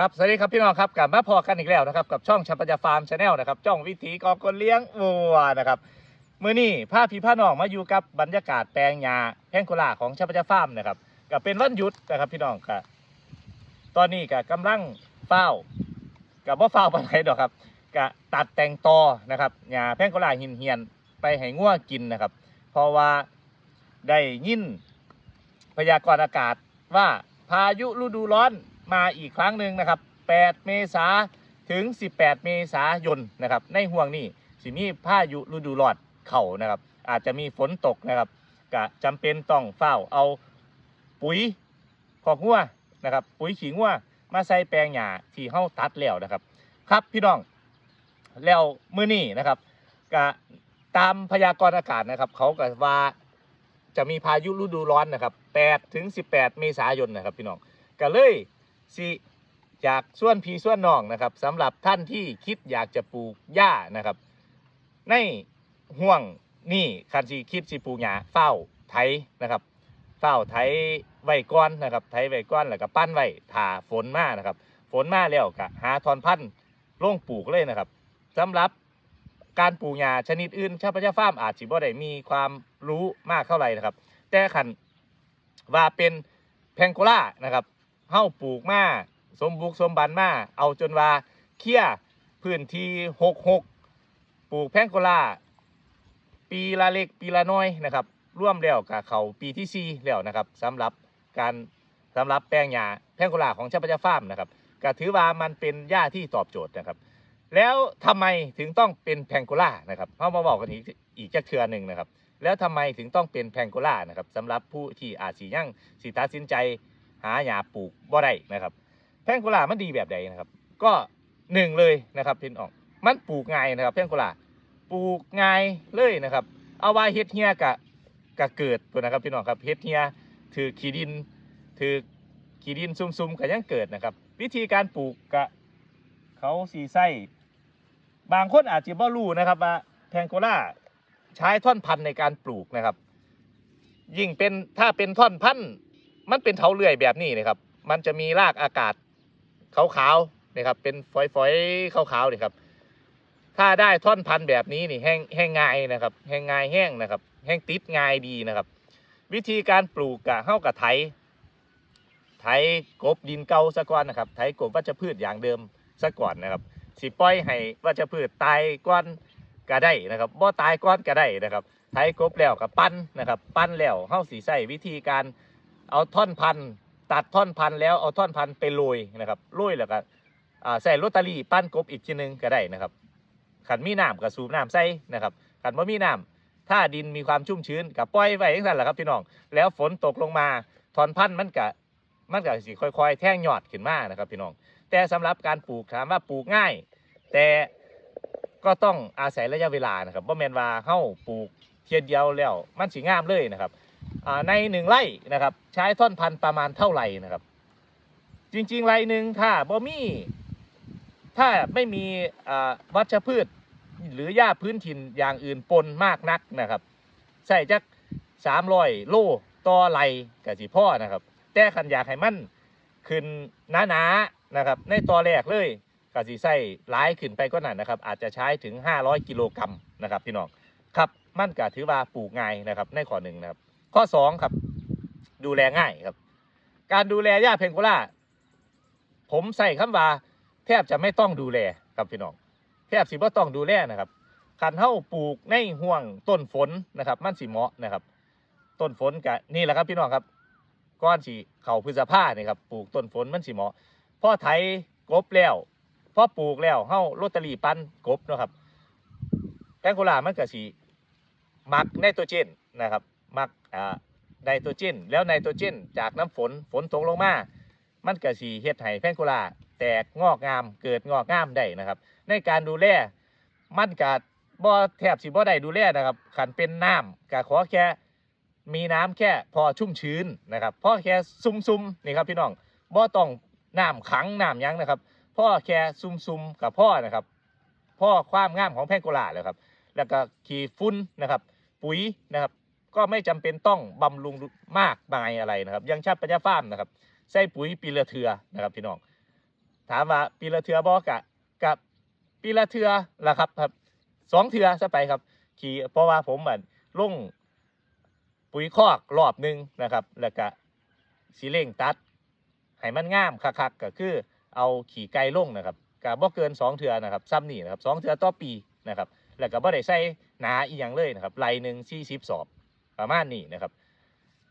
ครับสวัสดีครับพี่น้องครับกลับมาพอกันอีกแล้วนะครับกับช่องชัปปยาฟาร์มชาแนลนะครับจ้องวิถีกอบคนเลี้ยงวัวนะครับมื้อนี้พาพี่พาน้องมาอยู่กับบรรยากาศแปลงหญ้าแพงโคลาของชัปปยาฟาร์มนะครับก็เป็นวันหยุดนะครับพี่น้องครับตอนนี้ก็กำลังเฝ้ากับว่าเฝ้าปานไหนดอกครับก็ตัดแต่งตอนะครับหญ้าแพงโคลาหินเหียนไปให้งัวกินนะครับ เพราะว่าได้ยินพยากรณ์อากาศว่าพายุฤดูร้อน มาอีกครั้งหนึ่งนะครับ 8 เมษาถึง 18 เมษายนนะครับ ในห่วงนี้สิมีพายุฤดูร้อนเข่านะครับ อาจจะมีฝนตกนะครับก็จำเป็นต้องเฝ้าเอาปุ๋ยขอกงัวนะครับ ปุ๋ยขี้งัวมาใส่แปลงหญ้าที่เฮาตัดแล้วนะครับ ครับพี่น้องแล้วมื้อนี้นะครับก็ตามพยากรณ์อากาศนะครับ เขาก็ว่าจะมีพายุฤดูร้อนนะครับ8ถึง 18 เมษายนนะครับพี่น้องก็เลย สิอยากส่วนพี่ส่วนน้องนะครับสำหรับท่านที่คิดอยากจะปลูกหญ้านะครับ ในห่วงนี่คันสิคิดสิปลูกหญ้าเฝ้าไถนะครับเฝ้าไถไว้ก้อนนะครับไถไว้ก้อนแล้วก็ปั้นไว้ถ่าฝนมานะครับ ฝนมาแล้วก็หาทอนพันธุ์ลงปลูกเลยนะครับสำหรับการปลูกหญ้าชนิดอื่นชาวพระเจ้าฟาร์มอาจสิบ่ได้มีความรู้มากเท่าไหร่นะครับ แต่ขันว่าเป็นแพงโกล่านะครับ เฮ้าปลูกมาสมบุกสมบันมาเอาจนว่าเคลียพื้นที่หกหกปลูกแพงโกลาปีละเล็กปีละน้อยนะครับร่วมแล้วกับเขาปีที่สี่แล้วนะครับสำหรับการสำหรับแปลงหญ้าแพงโกลาของชาวพระเจ้าฟาร์มนะครับก็ถือว่ามันเป็นหญ้าที่ตอบโจทย์นะครับ แล้วทำไมถึงต้องเป็นแพงโกลานะครับเขามาบอกกันอีกอีกจักเทือหนึ่งนะครับ แล้วทำไมถึงต้องเป็นแพงโกลานะครับสำหรับผู้ที่อาจสิยังสิตัดสินใจาหญ้าปลูกบ่ได้นะครับ แพงโกล่ามันดีแบบใดนะครับ ก็หนึ่งเลยนะครับพี่น้องมันปลูกง่ายนะครับ แพงโกลาปลูกง่ายเลยนะครับ เอาไว้เฮ็ดเฮียกะกะเกิดตัวนะครับพี่น้องครับเฮ็ดเฮียถือขี้ดินถือขี้ดินซุ่มๆก็ยังเกิดนะครับ วิธีการปลูกกะเขาสีไส้บางคนอาจจะบ่รู้นะครับว่าแพงโกลาใช้ท่อนพันในการปลูกนะครับ ยิ่งเป็นถ้าเป็นท่อนพันธุ์ มันเป็นเถาเลื่อยแบบนี้นะครับ มันจะมีรากอากาศขาวๆนะครับ เป็นฝอยๆขาวๆนี่ครับ ถ้าได้ท่อนพันธุ์แบบนี้นี่แห้งแห้งง่ายนะครับ แห้งง่ายแห้งนะครับ แห้งติดง่ายดีนะครับ วิธีการปลูกกะเข้ากับไถ ไถกบดินเก่าซะก่อนนะครับ ไถกบวัชพืชอย่างเดิมซะก่อนนะครับ สิปล่อยให้วัชพืชตายก่อนก็ได้นะครับ บ่ตายก้อนก็ได้นะครับ ไถกบแล้วกับปั้นนะครับ ปั้นแล้วเฮาสีใส่วิธีการ เอาท่อนพันตัดท่อนพันแล้วเอาท่อนพันไปโรยนะครับโรยแล้วก็ใส่โรตารี่ปั้นกบอีกทีหนึงก็ได้นะครับขันมีน้ำก็สูบน้ำใส่นะครับขันว่ามีน้ำถ้าดินมีความชุ่มชื้นก็ปล่อยไว้อย่างนั้นแหละครับพี่น้องแล้วฝนตกลงมาท่อนพันธุ์มันก็มันก็สิค่อย ๆ แท่งหยอดขึ้นมานะครับพี่น้อง แต่สำหรับการปลูกถามว่าปลูกง่าย แต่ก็ต้องอาศัยระยะเวลานะครับว่าแมนว่าเฮ้าปลูกเทียนเดียวแล้วมันสีงามเลยนะครับ ในหนึ่งไร่นะครับ ใช้ท่อนพันธุ์ประมาณเท่าไหร่นะครับ จริงๆไร่หนึ่งถ้าบ่มีถ้าไม่มีวัชพืช หรือหญ้าพื้นถิ่นอย่างอื่นปนมากนักนะครับ ใส่จักสามร้อยโลต่อไร่กับสิพ่อนะครับ แต่ขันอยากให้มันขึ้นหนาๆนะครับ ในตอแรกเลยก็สิใส่หลายขึ้นไปก็นั่นนะครับ อาจจะใช้ถึง 500 กิโลกรัมนะครับพี่น้องครับ มันก็ถือว่าปลูกง่ายนะครับในข้อหนึ่งนะครับ ข้อสองครับ ดูแลง่ายครับ การดูแลหญ้าเพนโกล่าผมใส่คำว่าแทบจะไม่ต้องดูแลครับพี่น้องแทบสิบ่ต้องดูแลนะครับคันเฮาปลูกในห่วงต้นฝนนะครับ มันสิเหมาะนะครับ ต้นฝนกะนี่แหละครับพี่น้องครับก้อนสีเข่าพฤษภาเนี่ยครับปลูกต้นฝนมันสิเหมาะพ่อไถกบแล้วพ่อปลูกแล้วเฮาโรตารีปั้นกบนะครับแพงโกลามันก็สิมักไนโตรเจนนะครับ ไนโตรเจนแล้วไนโตรเจนจากน้ำฝนฝนตกลงมา มันก็สิเฮ็ดให้แพงโกลาแตกงอกงามเกิดงอกงามได้นะครับ ในการดูแลมันก็บ่แทบสิบ่ได้ดูแลนะครับขันเป็นน้ำก็ขอแค่มีน้ำแค่พอชุ่มชื้นนะครับพอแค่ซุ่มๆนี่ครับพี่น้องบ่ต้องน้ำขังน้ำยั้งนะครับพ่อแค่ซุ่มๆกับพ่อนะครับพ่อความงามของแพงโกลาแล้วครับแล้วก็ขีฟุ้นนะครับ ปุ๋ยนะครับ ก็ไม่จำเป็นต้องบำรุงมากมายอะไรนะครับยังชาติปัญญาฟาร์มนะครับใส่ปุ๋ยปีละเทือนะครับพี่น้องถามว่าปีละเทือบ่กะกับปีละเทือล่ะครับครับสองเทือซะไปครับขี่เพราะว่าผมเหมือนลงปุ๋ยคอกรอบหนึงนะครับ แล้วก็สีเร่งตัดให้มันงามคักๆก็คือเอาขี่ไก่ลงนะครับก็บ่เกินสองเทือนะครับซ้ำนี่นะครับสองเทือต่อปีนะครับแล้วก็บ่ได้ใส่หนาอีหยังเลยนะครับไรหนึ่งสี่สิบสอบ ประมาณนี้นะครับ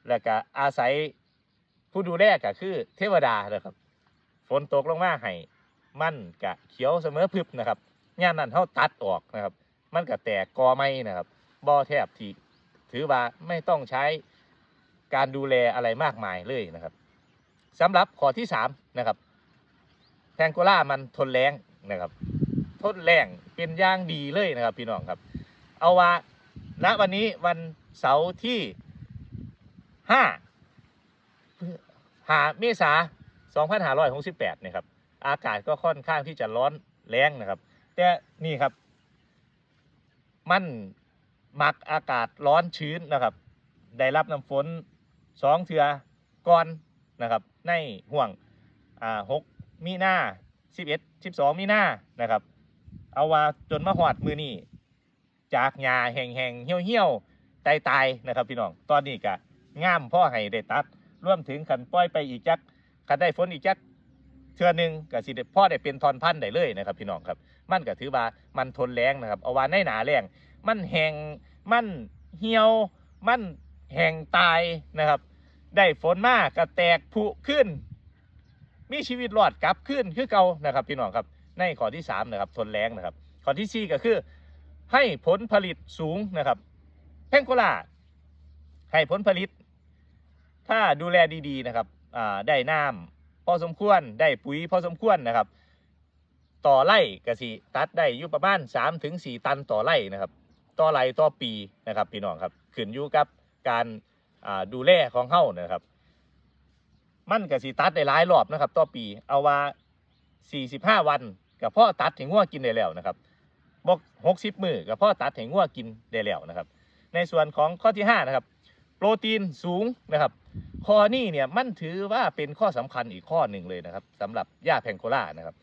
แล้วก็อาศัยผู้ดูแลก็คือเทวดานะครับ ฝนตกลงมาให้มันกะเขียวเสมอพึบนะครับย่ามนั้นเขาตัดออกนะครับ มันก็แตกกอไม่นะครับบ่อแทบที่ถือว่าไม่ต้องใช้การดูแลอะไรมากมายเลยนะครับสำหรับข้อที่สามนะครับแพงโกล่ามันทนแรงนะครับ ทนแรงเป็นย่างดีเลยนะครับ พี่น้องครับ เอาว่าณวันนี้วัน เสาร์ที่ห้าหาเมษา2568นะครับ อากาศก็ค่อนข้างที่จะร้อนแรงนะครับ แต่นี่ครับ มันมักอากาศร้อนชื้นนะครับ ได้รับน้ำฝนสองเทือก่อนนะครับ ในห่วงอ่าหกมีนาสิบเอ็ดสิบสองมีนานะครับ เอาว่าจนมาหอดมือนี่จากหญ้าแห้งๆเหี่ยวๆ ตายๆนะครับพี่น้องตอนนี้ก็งามพ่อให้ได้ตัดรวมถึงขันปล่อยไปอีกจักขันได้ฝนอีกจักเทือหนึ่งก็สิพ่อได้เป็นทอนพันได้เลยนะครับพี่น้องครับ มันก็ถือว่ามันทนแรงนะครับเอาว่าในหนาแรงมันแห้งมันเหี่ยว มันแห้งตายนะครับ ได้ฝนมากก็แตกผุขึ้น มีชีวิตรอดกลับขึ้นคือเก่านะครับพี่น้องครับในข้อที่สามนะครับทนแรงนะครับข้อที่สี่ก็คือให้ผลผลิตสูงนะครับ งโกลาให้ผลผลิต ถ้าดูแลดีๆนะครับได้น้ำพอสมควรได้ปุ๋ยพอสมควรนะครับ ต่อไร่กสิตัดได้อยู่ประมาณ3ถึงตันต่อไร่นะครับ ต่อไร่ต่อปีนะครับพี่น้องครับขึ้นอยู่กับการดูแลของเฮานะครับ มันกสิตัดได้หลายรอบนะครับ ต่อปี เอาว่า 45 วันกับพ่อตัดถึงงัวกินได้แล้วนะครับบอก60 มือกับพ่อตัดถึงงัวกินได้แล้วนะครับ ในส่วนของข้อที่5นะครับโปรตีนสูงนะครับ ข้อนี้เนี่ยมันถือว่าเป็นข้อสำคัญอีกข้อหนึ่งเลยนะครับสำหรับหญ้าแพงโกล่านะครับ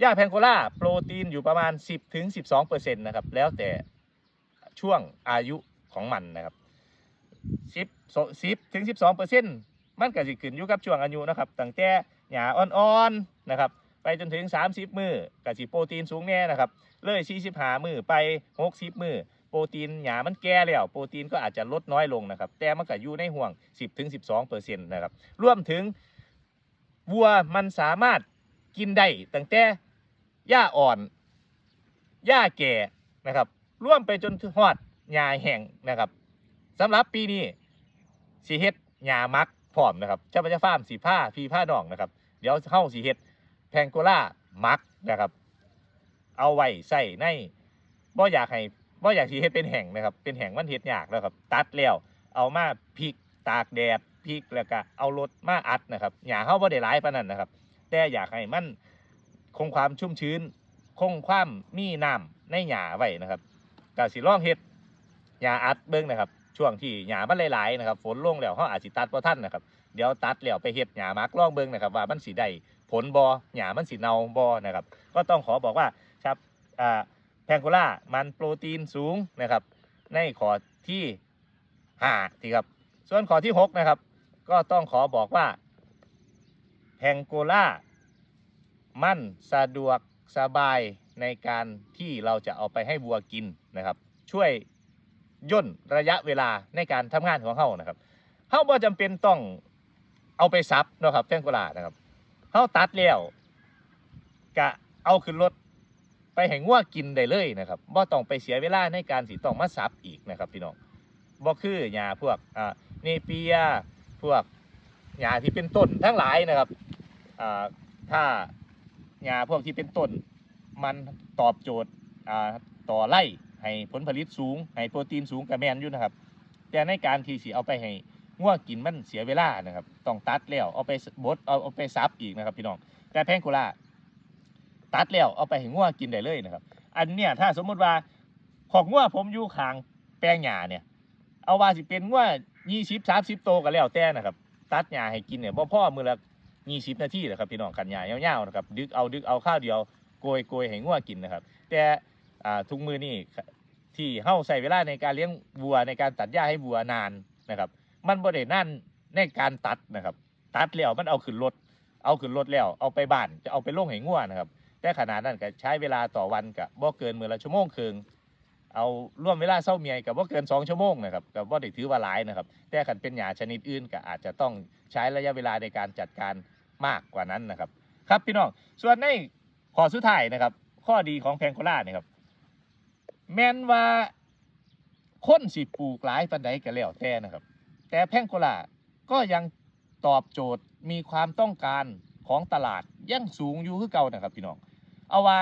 หญ้าแพงโกล่าโปรตีนอยู่ประมาณ 10ถึง12เปอร์เซ็นต์นะครับแล้วแต่ช่วงอายุของมันนะครับ10 10ถึง12เปอร์เซ็นต์มันก็สิขึ้นอยู่กับช่วงอายุนะครับตั้งแต่หญ้าอ่อนๆนะครับไปจนถึง 30 มือก็สิโปรตีนสูงแน่นะครับเลย45 มือไป 60 มือ ปรตีนหยามันแก่แล้ว โปรตีนก็อาจจะลดน้อยลงนะครับ แต่มันก็อยู่ในห่วง 10ถึง12เปอร์เซ็นต์นะครับรวมถึงวัวมันสามารถกินได้ตั้งแต่หญ้าอ่อนหญ้าแก่นะครับร่วมไปจนถึงฮอดหญ้าแห้งนะครับสำหรับปีนี้สีเฮ็ดหญ้ามักพร้อมนะครับเจ้าพระเจ้าฟาร์มสีผ้าพีผ้าดองนะครับ เดี๋ยวเข้าสีเฮ็ดแพงโกล่ามักนะครับ เอาไว้ใส่ในบ่อยากให้ บ่อยากสิเฮ็ดเป็นแห่งนะครับ เป็นแห่งมันเฮ็ดยากแล้วครับ ตัดแล้วเอามาพริกตากแดดพริกแล้วก็เอารถมาอัดนะครับหญ้าเฮาบ่ได้หลายปานนั้นนะครับ แต่อยากให้มันคงความชุ่มชื้น คงความมีน้ำในหญ้าไว้นะครับก็สิลองเฮ็ดหญ้าอัดเบิ่งนะครับ ช่วงที่หญ้ามันหลายๆนะครับฝนลงแล้วเฮาอาจสิตัดบ่ทันนะครับเดี๋ยวตัดแล้วไปเฮ็ดหญ้ามักลองเบิ่งนะครับ ว่ามันสิได้ผลบ่หญ้ามันสิเน่าบ่นะครับ ก็ต้องขอบอกว่าครับอ่า แพงโกล่ามันโปรตีนสูงนะครับ ในข้อที่ห้าที่ครับส่วนข้อที่หกนะครับ ก็ต้องขอบอกว่าแพงโกล่ามันสะดวกสบายในการที่เราจะเอาไปให้วัวกินนะครับ ช่วยย่นระยะเวลาในการทำงานของเขานะครับเขาบ่จำเป็นต้องเอาไปซับนะครับแพงโกล่านะครับเขาตัดแล้วกะเอาขึ้นรถ ไปแห่งงัวกินได้เลยนะครับบ่ต้องไปเสียเวลาในการสิต้องมาสับอีกนะครับพี่น้องบ่คือหญ้าพวกอ่าเนเปียพวกหญ้าที่เป็นต้นทั้งหลายนะครับอ่าถ้าหญ้าพวกที่เป็นต้น มันตอบโจทย์อ่าต่อไร่ให้ผลผลิตสูงให้โปรตีนสูงกับแมนอยู่นะครับ แต่ในการที่สิเอาไปให้งัวกินมันเสียเวลานะครับ ต้องตัดแล้วเอาไปบดเอาเอาไปซับอีกนะครับพี่น้องแต่แพงโกล่า ตัดแล้วเอาไปให้งัวกินได้เลยนะครับ อันเนี้ยถ้าสมมุติว่าของงัวผมอยู่ข้างแปลงหญ้าเนี่ย เอาว่าสิเป็นงัวยี่สิบสามสิบโตก็แล้วแต่นะครับ ตัดหญ้าให้กินเนี่ยบ่พ่อมือละ20นาทีแหละครับพี่น้องกันหญ้ายาวๆนะครับดึกเอาดึกเอาข้าวเดียวโกยโกยให้งัวกินนะครับ แต่อ่าทุกมือนี่ที่เฮาใส่เวลาในการเลี้ยงวัวในการตัดหญ้าให้วัวนานนะครับ มันบ่ได้นั่นในการตัดนะครับ ตัดแล้วมันเอาขึ้นรถเอาขึ้นรถแล้วเอาไปบ้านจะเอาไปลงให้งัวนะครับ แต่ขนาดนั้นก็ใช้เวลาต่อวันกับบ่เกินมือละชั่วโมงครึ่งเอาร่วมเวลาเศร้าเมียกับบ่เกิน 2 ชั่วโมงนะครับกับบ่ได้ถือว่าหลายนะครับ แต่ขันเป็นหญ้าชนิดอื่นก็อาจจะต้องใช้ระยะเวลาในการจัดการมากกว่านั้นนะครับ ครับพี่น้องส่วนในข้อสุดท้ายนะครับ ข้อดีของแพงโคล่าเนี่ยครับ แม้นว่าคนสิปลูกหลายปันใดก็แล้วแต่นะครับ แต่แพงโคล่าก็ยังตอบโจทย์มีความต้องการของตลาดยังสูงอยู่คือเก่านะครับพี่น้อง เอาว่า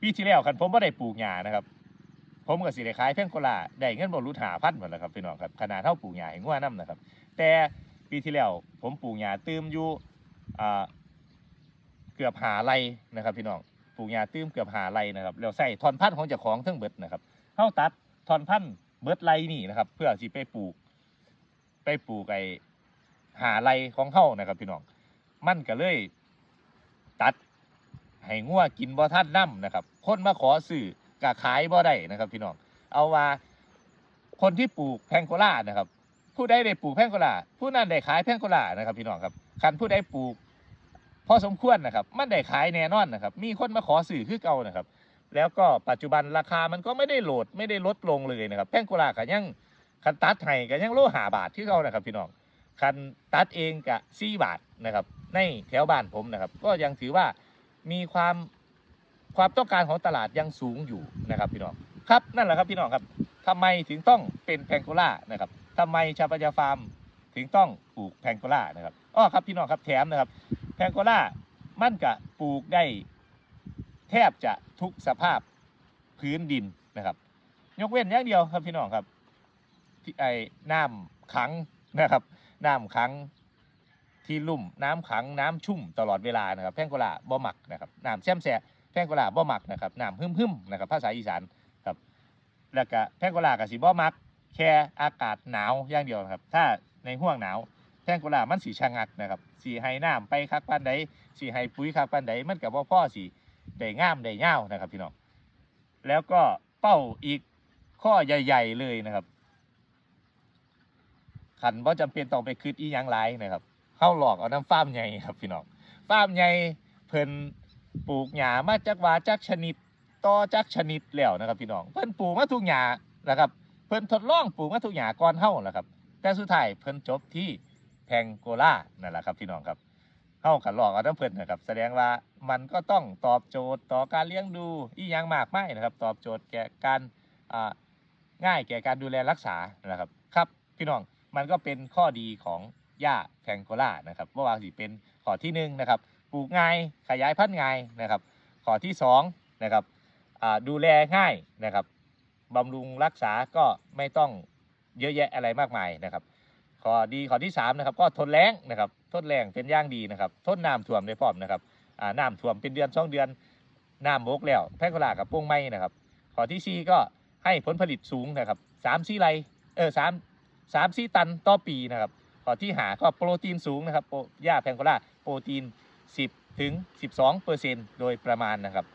ปีที่แล้วคันผมบ่ได้ปลูกหญ้านะครับ ผมก็สิได้ขายแพงโคลาได้เงินบ่รู้หาพันหมดแล้วครับพี่น้องครับขนาดเท่าปลูกหญ้าให้งัวนํนะครับ แต่ปีที่แล้วผมปลูกหญ้าตื้มอยู่เกือบหาไรนะครับพี่น้องปลูกหญ้าตื้มเกือบหาไรนะครับแล้วใส่ทอนพันธุ์ของเจ้าของเทั้งเบิดนะครับเฮาตัดทอนพันธุ์เบิดไรนี่นะครับ เพื่อสิไปปลูก ไปปลูกไอหาไรของเฮานะครับพี่น้องมันก็เลย ตัด ให้งัวกินบ่ทันน้ำนะครับ คนมาขอซื้อก็ขายบ่ได้นะครับพี่น้อง เอาว่าคนที่ปลูกแพงโกล่านะครับ ผู้ใดได้ปลูกแพงโกล่าผู้นั้นได้ขายแพงโกล่านะครับ พี่น้องครับคันผู้ใดปลูกพอสมควรนะครับ มันได้ขายแน่นอนนะครับ มีคนมาขอซื้อคือเก่านะครับ แล้วก็ปัจจุบันราคามันก็ไม่ได้โหลดไม่ได้ลดลงเลยนะครับ แพงโกล่าก็ยังคันตัดให้ก็ยังโลหาบาทที่เก่านะครับ พี่น้องคันตัดเองกับสี่บาทนะครับ ในแถวบ้านผมนะครับ ก็ยังถือว่า มีความความต้องการของตลาดยังสูงอยู่นะครับพี่น้องครับนั่นแหละครับพี่น้องครับทำไมถึงต้องเป็นแพงโกล่านะครับทำไมชาปยาฟาร์มถึงต้องปลูกแพงโกล่านะครับอ้อครับพี่น้องครับแถมนะครับแพงโกล่ามันกะปลูกได้แทบจะทุกสภาพพื้นดินนะครับ ยกเว้นอย่างเดียวครับพี่น้องครับที่ไอ้น้ำขังนะครับน้ำขัง ที่ลุ่มน้ำขังน้ำชุ่มตลอดเวลานะครับแพงโกลาบ่หมักนะครับน้ำแช่มแสะแพงโกลาบ่หมักนะครับน้ำหึมหึมนะครับภาษาอีสานครับแล้วก็แพงโกลากับสีบ่หมัก แค่อากาศหนาวอย่างเดียวครับ ถ้าในห่วงหนาวแพงโกลามันสีชะงักนะครับสีให้น้ำไปคักปานใดสีให้ปุ๋ยคักปานใดมันกับว่าพ่อสีได้งามได้เง่าวนะครับพี่น้องแล้วก็เป้าอีกข้อใหญ่ๆเลยนะครับขันว่าจำเป็นต้องไปคืดอีหยังหลายนะครับ เข้าหลอกเอาน้ำฟ้ามใหญ่ครับพี่น้องฟ้ามใหญ่เพิ่นปลูกหญ้ามาจากว่าจากชนิดต่อจากชนิดแล้วนะครับพี่น้องเพิ่นปลูกมาทุกหญ้านะครับ เพิ่นทดลองปลูกมาทุกหญ้าก่อนเฮาแหละครับ แต่สุดท้ายเพิ่นจบที่แพงโกล่านั่นแหละครับพี่น้องครับเฮากันหลอกเอาน้ำเพิ่นนะครับ แสดงว่ามันก็ต้องตอบโจทย์ต่อการเลี้ยงดูอีหยังมากมายนะครับ ตอบโจทย์แก่การอ่าง่ายแก่การดูแลรักษานะครับครับ พี่น้องมันก็เป็นข้อดีของ หญ้าแพงโกล่านะครับว่าว่าสิเป็นข้อที่หนึ่งนะครับปลูกง่ายขยายพันธุ์ง่ายนะครับข้อที่สองนะครับดูแลง่ายนะครับบำรุงรักษาก็ไม่ต้องเยอะแยะอะไรมากมายนะครับข้อดีข้อที่สามนะครับก็ทนแรงนะครับทนแรงเป็นย่างดีนะครับทนน้ำท่วมได้พร้อมนะครับน้ำท่วมเป็นเดือนสองเดือนน้ำบกแล้วแพงโกล่ากับโป้งไม้นะครับข้อที่สี่ก็ให้ผลผลิตสูงนะครับสามสี่ไรเออสามสามสี่ตันต่อปีนะครับ ข้อที่หาก็โปรตีนสูงนะครับปรหญ้าแพงโกล่าโปรตีน 10ถึง12เปอร์เซ็นต์โดยประมาณนะครับ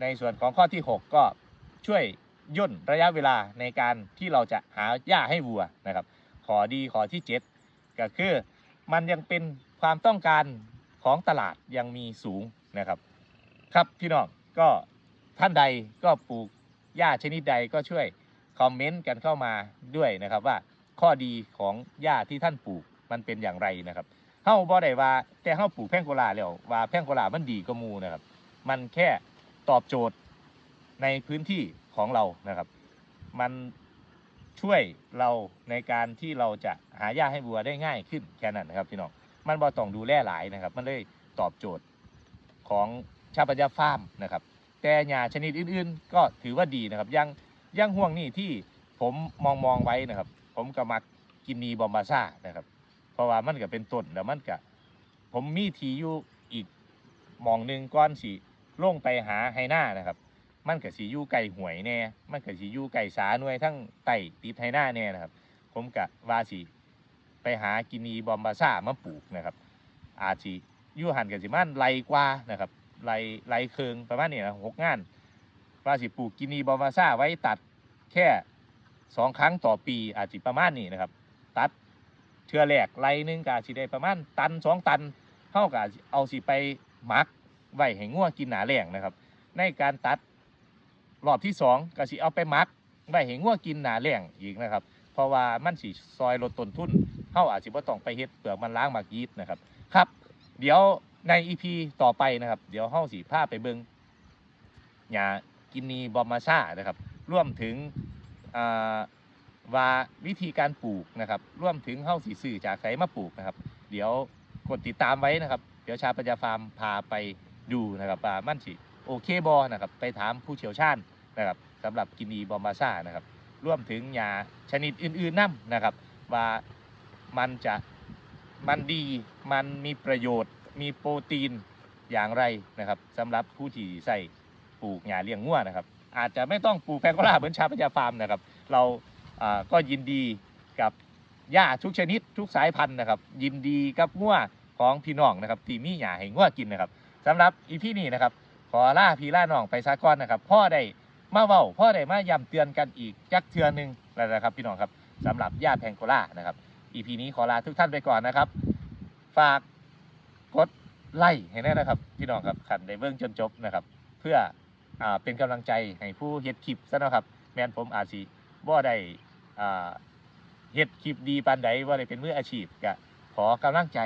ในส่วนของข้อที่ 6 ก็ช่วยย่นระยะเวลาในการที่เราจะหาหญ้าให้วัวนะครับข้อดีข้อที่ 7 ก็คือมันยังเป็นความต้องการของตลาดยังมีสูงนะครับ ครับพี่น้องก็ท่านใดก็ปลูกหญ้าชนิดใดก็ช่วยคอมเมนต์กันเข้ามาด้วยนะครับว่า ข้อดีของหญ้าที่ท่านปลูกมันเป็นอย่างไรนะครับเฮาบ่ได้ว่าแต่เฮาปลูกแพ่งโกลาแล้วว่าแพ่งโกลามันดีกว่าหมูนะครับ มันแค่ตอบโจทย์ในพื้นที่ของเรานะครับ มันช่วยเราในการที่เราจะหาหญ้าให้วัวได้ง่ายขึ้นแค่นั้นนะครับพี่น้องมันบ่ต้องดูแลหลายนะครับ มันเลยตอบโจทย์ของชาวปัญญาฟาร์มนะครับ แต่หญ้าชนิดอื่น ๆ ก็ถือว่าดีนะครับยังยังห่วงนี่ที่ผมมองมองไว้นะครับ ผมก็มักกินนีบอมบาซ่านะครับ เพราะว่ามันก็เป็นต้นแล้วมันก็ผมมีทีอยู่อีกหมองหนึ่งก้อนสีล่งไปหาไฮหน้านะครับ มันก็สีอยู่ไก่หวยแน่ มันก็สีอยู่ไก่สาหน่วยทั้งไต่ติดไฮหน้าแน่นะครับ ผมกะว่าสีไปหากินีบอมบาซ่ามาปลูกนะครับ อาจสิอยู่หันกันสิมันไรกว่านะครับไรไรเคืองประมาณนี้นะหกงานว่าสิปลูกกินีบอมบาซ่าไว้ตัดแค่ สองครั้งต่อปีอาจสิประมาณนี้นะครับ ตัดเทือแรกไรหนึงกาจสิได้ประมาณตันสองตันเท่ากับเอาสิไปหมักไว้ให้งัวกินหนาแหลงนะครับ ในการตัดรอบที่สองก็สิเอาไปหมักไว้ให้งัวกินหนาแหลงอีกนะครับ เพราะว่ามันสิซอยลดต้นทุนเฮาอาจสิบ่ต้องไปเฮ็ดเปลือกมันล้างหมากยีดนะครับครับ เดี๋ยวใน EP ต่อไปนะครับ เดี๋ยวเฮาสิพาไปเบิงหญ้ากินนีบอมมาซ่านะครับรวมถึง ว่าวิธีการปลูกนะครับร่วมถึงเฮาสิซื้อจากไสมาปลูกนะครับ เดี๋ยวกดติดตามไว้นะครับ เดี๋ยวชาปัญญาฟาร์มพาไปดูนะครับว่ามั่นสิโอเคบอนะครับไปถามผู้เชี่ยวชาญนะครับสำหรับกินีบอมมาซ่านะครับร่วมถึงยาชนิดอื่นๆนํนะครับ ว่ามันจะมันดีมันมีประโยชน์ มีโปรตีนอย่างไรนะครับสำหรับผู้ที่ใส่ปลูกหญ้าเลี้ยงงัวนะครับ อาจจะไม่ต้องปลูกแพงโกลาเหมือนชาวปัญญาฟาร์มนะครับ เราอ่าก็ยินดีกับหญ้าทุกชนิดทุกสายพันธุ์นะครับ ยินดีกับงัวของพี่น้องนะครับที่มีหญ้าให้งัวกินนะครับสำหรับอีพีนี้นะครับ ขอล่าพี่ล่าน้องไปซะก่อนนะครับ พ่อได้มาเว้าพ่อได้มาย้ำเตือนกันอีกจักเทือนหนึ่งแล้วนะครับ พี่น้องครับสำหรับหญ้าแพงโกล่านะครับ EP นี้ขอลาทุกท่านไปก่อนนะครับ ฝากกดไลค์ให้แน่นะครับ พี่น้องครับขันได้เบิ่งจนจบนะครับ เพื่อ อ่าเป็นกำลังใจให้ผู้เฮ็ดคลิปซะเนาะครับ แม่นผมอาจสิบ่ได้อ่าเฮ็ดคลิปดีปานใดบ่ได้เป็นมืออาชีพก็ขอกำลังใจ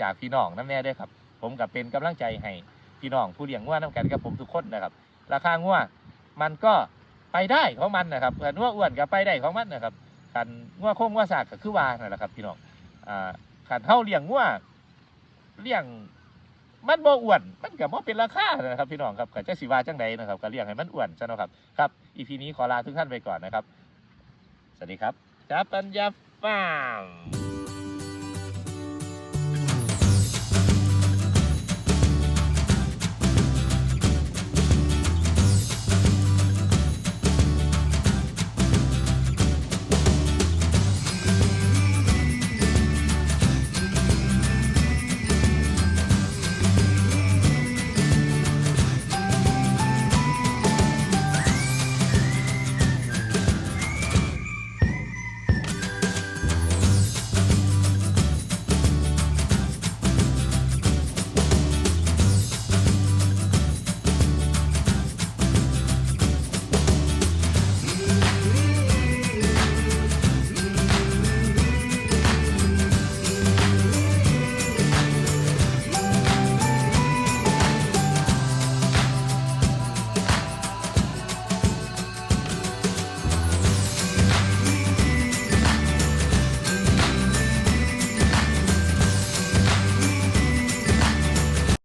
จากพี่น้องนำแน่ด้วยครับ ผมก็เป็นกำลังใจให้พี่น้องผู้เลี้ยงงัวนํกันกับผมทุกคนนะครับ ราคางัวมันก็ไปได้ของมันนะครับขัวอ้วนก็ไปได้ของมันนะครับขันว่าโค้งว่าสากก็คือว่านั่นแหละครับ พี่น้องอ่าขันเท่าเลี้ยงว่าเลี้ยง มันบ่อ้วนมันกับ่เป็นราคานะครับพี่น้องครับกับเจ้าสิว่าจังใดนะครับก็เลี้ยงให้มันอ้วนใช่ไหมครับครับอีพีนี้ขอลาทุกท่านไปก่อนนะครับ สวัสดีครับจับปัญญาฟาร์ม